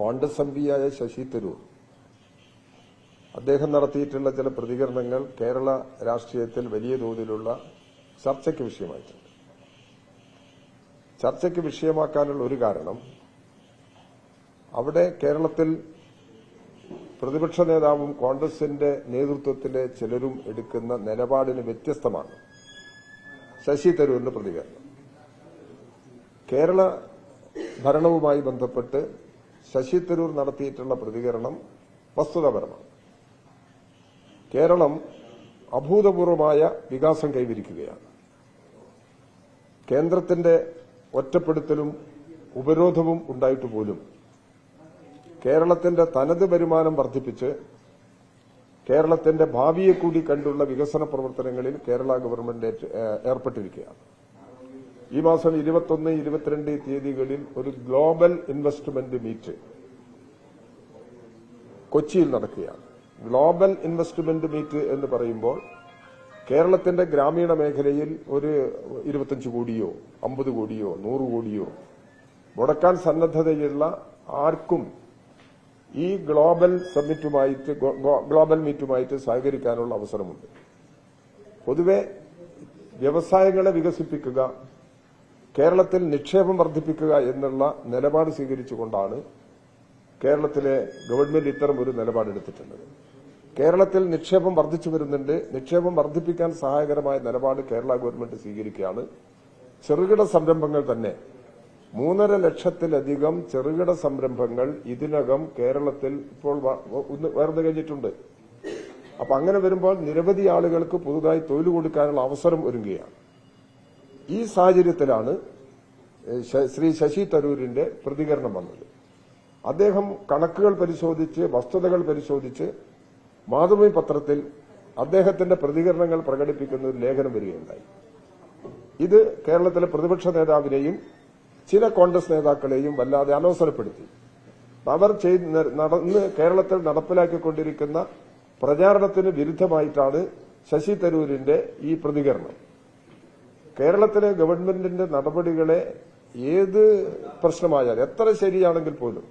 Congress M പിയായ ശശി തരൂർ. അദ്ദേഹം നടത്തിയിട്ടുള്ള ചില പ്രതികരണങ്ങൾ കേരള രാഷ്ട്രീയത്തിൽ വലിയ തോതിലുള്ള ചർച്ചയ്ക്ക് വിഷയമായിട്ടുണ്ട്. ചർച്ചയ്ക്ക് വിഷയമാക്കാനുള്ള ഒരു കാരണം അവിടെ കേരളത്തിൽ പ്രതിപക്ഷ നേതാവും കോൺഗ്രസിന്റെ നേതൃത്വത്തിലെ ചിലരും എടുക്കുന്ന നിലപാടിന് വ്യത്യസ്തമാണ് ശശി തരൂരിന്റെ പ്രതികരണം. കേരള ഭരണവുമായി ബന്ധപ്പെട്ട് ശശി തരൂർ നടത്തിയിട്ടുള്ള പ്രതികരണം വസ്തുതാപരമാണ്. കേരളം അഭൂതപൂർവമായ വികാസം കൈവരിക്കുകയാണ്. കേന്ദ്രത്തിന്റെ ഒറ്റപ്പെടുത്തലും ഉപരോധവും ഉണ്ടായിട്ട് പോലും കേരളത്തിന്റെ തനത് വരുമാനം വർദ്ധിപ്പിച്ച് കേരളത്തിന്റെ ഭാവിയെ കൂടി കണ്ടുള്ള വികസന പ്രവർത്തനങ്ങളിൽ കേരള ഗവൺമെന്റ് ഏർപ്പെട്ടിരിക്കുകയാണ്. ഈ മാസം ഇരുപത്തൊന്ന് ഇരുപത്തിരണ്ട് തീയതികളിൽ ഒരു ഗ്ലോബൽ ഇൻവെസ്റ്റ്മെന്റ് മീറ്റ്. കൊച്ചിയിൽ നടക്കുകയാണ്. ഗ്ലോബൽ ഇൻവെസ്റ്റ്മെന്റ് മീറ്റ് എന്ന് പറയുമ്പോൾ കേരളത്തിന്റെ ഗ്രാമീണ മേഖലയിൽ ഒരു ഇരുപത്തഞ്ച് കോടിയോ അമ്പത് കോടിയോ നൂറ് കോടിയോ മുടക്കാൻ സന്നദ്ധതയുള്ള ആർക്കും ഈ ഗ്ലോബൽ ഗോ- ഗ്ലോബൽ മീറ്റുമായിട്ട് സഹകരിക്കാനുള്ള അവസരമുണ്ട്. പൊതുവെ വ്യവസായങ്ങളെ വികസിപ്പിക്കുക കേരളത്തിൽ നിക്ഷേപം വർദ്ധിപ്പിക്കുക എന്നുള്ള നിലപാട് സ്വീകരിച്ചുകൊണ്ടാണ് കേരളത്തിലെ ഗവൺമെന്റ് ഇത്തരം ഒരു നിലപാടെടുത്തിട്ടുള്ളത് കേരളത്തിൽ നിക്ഷേപം വർദ്ധിച്ചു വരുന്നുണ്ട്. നിക്ഷേപം വർദ്ധിപ്പിക്കാൻ സഹായകരമായ നിലപാട് കേരള ഗവൺമെന്റ് സ്വീകരിക്കുകയാണ്. ചെറുകിട സംരംഭങ്ങൾ തന്നെ. മൂന്നര ലക്ഷത്തിലധികം ചെറുകിട സംരംഭങ്ങൾ ഇതിനകം കേരളത്തിൽ ഇപ്പോൾ ഉയർന്നു കഴിഞ്ഞിട്ടുണ്ട്. അപ്പൊ അങ്ങനെ വരുമ്പോൾ നിരവധി ആളുകൾക്ക് പുതുതായി തൊഴിൽ കൊടുക്കാനുള്ള അവസരം ഒരുങ്ങുകയാണ്. ഈ സാഹചര്യത്തിലാണ് ശ്രീ ശശി തരൂരിന്റെ പ്രതികരണം വന്നത്. അദ്ദേഹം കണക്കുകൾ പരിശോധിച്ച് വസ്തുതകൾ പരിശോധിച്ച് മാതൃഭൂമി പത്രത്തിൽ അദ്ദേഹത്തിന്റെ പ്രതികരണങ്ങൾ പ്രകടിപ്പിക്കുന്ന ഒരു ലേഖനം വരികയുണ്ടായി. ഇത് കേരളത്തിലെ പ്രതിപക്ഷ നേതാവിനെയും ചില കോൺഗ്രസ് നേതാക്കളെയും വല്ലാതെ അനവസരപ്പെടുത്തി അവർ നടന്ന് കേരളത്തിൽ നടപ്പിലാക്കിക്കൊണ്ടിരിക്കുന്ന പ്രചാരണത്തിന് വിരുദ്ധമായിട്ടാണ് ശശി തരൂരിന്റെ ഈ പ്രതികരണം. കേരളത്തിലെ ഗവൺമെന്റിന്റെ നടപടികളെ ഏത് പ്രശ്നമായാലും എത്ര ശരിയാണെങ്കിൽ പോലും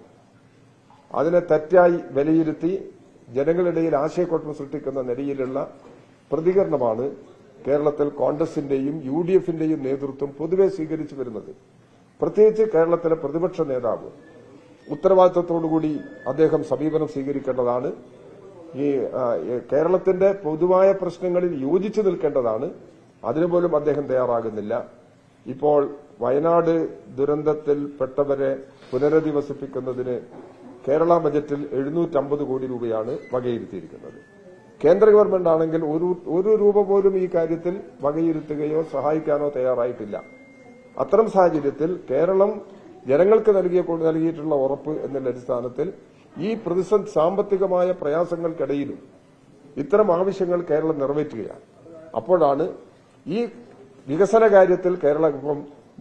അതിനെ തെറ്റായി വിലയിരുത്തി ജനങ്ങളിടയിൽ ആശയക്കുഴപ്പം സൃഷ്ടിക്കുന്ന നിലയിലുള്ള പ്രതികരണമാണ് കേരളത്തിൽ കോൺഗ്രസിന്റെയും യു ഡി എഫിന്റെയും നേതൃത്വം പൊതുവെ സ്വീകരിച്ചു വരുന്നത്. പ്രത്യേകിച്ച് കേരളത്തിലെ പ്രതിപക്ഷ നേതാവ് ഉത്തരവാദിത്തത്തോടുകൂടി അദ്ദേഹം സമീപനം സ്വീകരിക്കേണ്ടതാണ്. ഈ കേരളത്തിന്റെ പൊതുവായ പ്രശ്നങ്ങളിൽ യോജിച്ചു നിൽക്കേണ്ടതാണ്. അതിനുപോലും അദ്ദേഹം തയ്യാറാകുന്നില്ല. ഇപ്പോൾ വയനാട് ദുരന്തത്തിൽ പെട്ടവരെ പുനരധിവസിപ്പിക്കുന്നതിന് കേരള ബജറ്റിൽ എഴുന്നൂറ്റമ്പത് കോടി രൂപയാണ് വകയിരുത്തിയിരിക്കുന്നത്. കേന്ദ്ര ഗവൺമെന്റ് ആണെങ്കിൽ ഒരു രൂപ പോലും ഈ കാര്യത്തിൽ വകയിരുത്തുകയോ സഹായിക്കാനോ തയ്യാറായിട്ടില്ല. അത്തരം സാഹചര്യത്തിൽ കേരളം ജനങ്ങൾക്ക് നൽകിയ നൽകിയിട്ടുള്ള ഉറപ്പ് എന്നുള്ള അടിസ്ഥാനത്തിൽ ഈ പ്രതിസന്ധി സാമ്പത്തികമായ പ്രയാസങ്ങൾക്കിടയിലും ഇത്തരം ആവശ്യങ്ങൾ കേരളം നിറവേറ്റുകയാണ്. അപ്പോഴാണ് ഈ വികസന കാര്യത്തിൽ കേരളം ഇപ്പം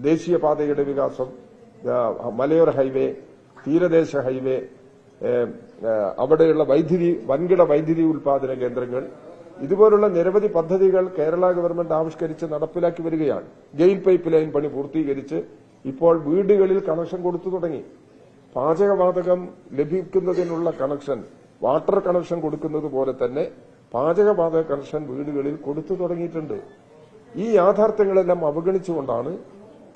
ദേശീയപാതയുടെ വികാസം മലയോര ഹൈവേ തീരദേശ ഹൈവേ അവിടെയുള്ള വൈദ്യുതി വൻകിട വൈദ്യുതി ഉൽപാദന കേന്ദ്രങ്ങൾ ഇതുപോലുള്ള നിരവധി പദ്ധതികൾ കേരള ഗവൺമെന്റ് ആവിഷ്കരിച്ച് നടപ്പിലാക്കി വരികയാണ്. ജയിൽ പൈപ്പ് ലൈൻ പണി പൂർത്തീകരിച്ച് ഇപ്പോൾ വീടുകളിൽ കണക്ഷൻ കൊടുത്തു തുടങ്ങി. പാചകവാതകം ലഭിക്കുന്നതിനുള്ള കണക്ഷൻ വാട്ടർ കണക്ഷൻ കൊടുക്കുന്നത് പോലെ തന്നെ പാചകവാതക കണക്ഷൻ വീടുകളിൽ കൊടുത്തു തുടങ്ങിയിട്ടുണ്ട്. ഈ യാഥാർത്ഥ്യങ്ങളെല്ലാം അവഗണിച്ചുകൊണ്ടാണ്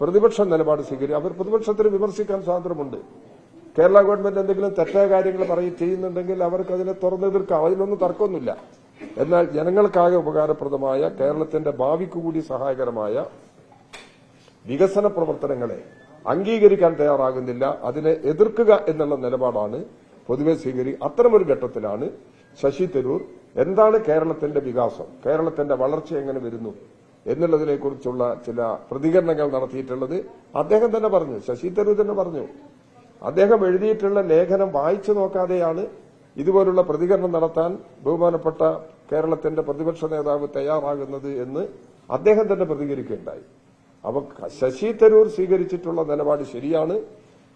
പ്രതിപക്ഷ നിലപാട് സ്വീകരിക്കുക അവർ പ്രതിപക്ഷത്തിന് വിമർശിക്കാൻ സ്വാതന്ത്ര്യമുണ്ട്. കേരള ഗവൺമെന്റ് എന്തെങ്കിലും തെറ്റായ കാര്യങ്ങൾ പറയും ചെയ്യുന്നുണ്ടെങ്കിൽ അവർക്ക് അതിനെ തുറന്നെതിർക്കാം. അതിലൊന്നും തർക്കമൊന്നുമില്ല. എന്നാൽ ജനങ്ങൾക്കാകെ ഉപകാരപ്രദമായ കേരളത്തിന്റെ ഭാവിക്ക് കൂടി സഹായകരമായ വികസന പ്രവർത്തനങ്ങളെ അംഗീകരിക്കാൻ തയ്യാറാകുന്നില്ല. അതിനെ എതിർക്കുക എന്നുള്ള നിലപാടാണ് പൊതുവെ സ്വീകരി അത്തരമൊരു ഘട്ടത്തിലാണ് ശശി തരൂർ. എന്താണ് കേരളത്തിന്റെ വികാസം? കേരളത്തിന്റെ വളർച്ച എങ്ങനെ വരുന്നു? എന്നുള്ളതിനെക്കുറിച്ചുള്ള ചില പ്രതികരണങ്ങൾ നടത്തിയിട്ടുള്ളത് അദ്ദേഹം തന്നെ പറഞ്ഞു ശശി തരൂർ തന്നെ പറഞ്ഞു. അദ്ദേഹം എഴുതിയിട്ടുള്ള ലേഖനം വായിച്ചു നോക്കാതെയാണ് ഇതുപോലുള്ള പ്രതികരണം നടത്താൻ ബഹുമാനപ്പെട്ട കേരളത്തിന്റെ പ്രതിപക്ഷ നേതാവ് തയ്യാറാകുന്നത് എന്ന് അദ്ദേഹം തന്നെ പ്രതികരിക്കുകയുണ്ടായി. അപ്പൊ ശശി തരൂർ സ്വീകരിച്ചിട്ടുള്ള നിലപാട് ശരിയാണ്.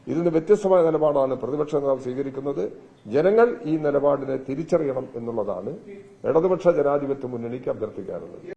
ഇതിന് വ്യത്യസ്തമായ നിലപാടാണ് പ്രതിപക്ഷ നേതാവ് സ്വീകരിക്കുന്നത്. ജനങ്ങൾ ഈ നിലപാടിനെ തിരിച്ചറിയണം എന്നുള്ളതാണ് ഇടതുപക്ഷ ജനാധിപത്യ മുന്നണിക്ക് അഭ്യർത്ഥിക്കാറുള്ളത്